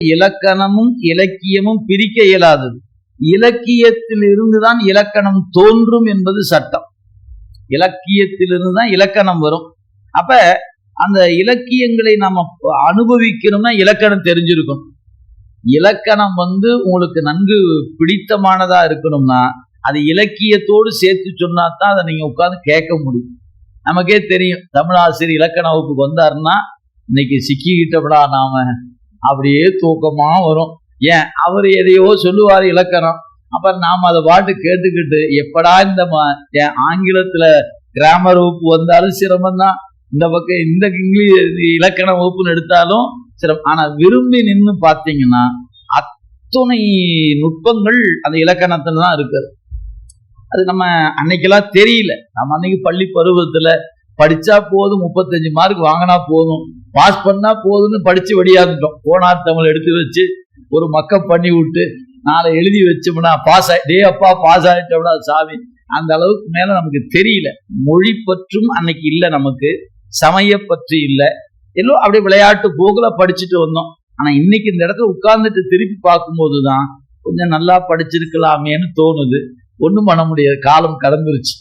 இலக்கணமும் இலக்கியமும் பிரிக்க இயலாதது. இலக்கியத்தில் இருந்துதான் இலக்கணம் தோன்றும் என்பது சட்டம். இலக்கியத்திலிருந்து தான் இலக்கணம் வரும். அப்ப அந்த இலக்கியங்களை நாம அனுபவிக்கணும்னா இலக்கணம் தெரிஞ்சிருக்கும் இலக்கணம் வந்து உங்களுக்கு நன்கு பிடித்தமானதா இருக்கணும்னா அது இலக்கியத்தோடு சேர்த்து சொன்னா தான் அதை நீங்க உட்கார்ந்து கேட்க முடியும். நமக்கே தெரியும் தமிழாசிரியர் இலக்கண வகுப்புக்கு வந்தாருன்னா இன்னைக்கு சிக்கிக்கிட்டப்படா நாம அப்படியே தூக்கமா வரும். ஏன்? அவர் எதையோ சொல்லுவார் இலக்கணம். அப்புறம் நாம் அதை பாட்டு கேட்டுக்கிட்டு எப்படா இந்த ம- ஏன் ஆங்கிலத்துல கிராமர் வகுப்பு வந்தாலும் சிரமம் தான் இந்த பக்கம் இந்த இங்கிலீஷ் இலக்கண வகுப்புன்னு எடுத்தாலும் சிரமம். ஆனா விரும்பி நின்று பார்த்தீங்கன்னா அத்துணை நுட்பங்கள் அந்த இலக்கணத்துல தான் இருக்குது. அது நம்ம அன்னைக்கெல்லாம் தெரியல. நம்ம அன்னைக்கு பள்ளி பருவத்துல படிச்சா போதும் முப்பத்தஞ்சு மார்க் வாங்கினா போதும். பாஸ் பண்ணா போதும்னு படிச்சு வெளியாந்துட்டோம். போனார் தமிழ் எடுத்து வச்சு ஒரு மக்கப் பண்ணி விட்டு நாளை எழுதி வச்சோம்னா பாஸ் ஆயி டே அப்பா பாஸ் ஆயிட்டோம்னா சாமி. அந்த அளவுக்கு மேல நமக்கு தெரியல. மொழி பற்றும் அன்னைக்கு இல்லை நமக்கு சமய பற்று இல்லை. எல்லாம் அப்படியே விளையாட்டு போகல படிச்சுட்டு வந்தோம். ஆனா இன்னைக்கு இந்த இடத்துல உட்கார்ந்துட்டு திருப்பி பார்க்கும்போது தான் கொஞ்சம் நல்லா படிச்சிருக்கலாமேன்னு தோணுது. ஒன்றும் பண்ண முடியாது. காலம் கடந்துருச்சு.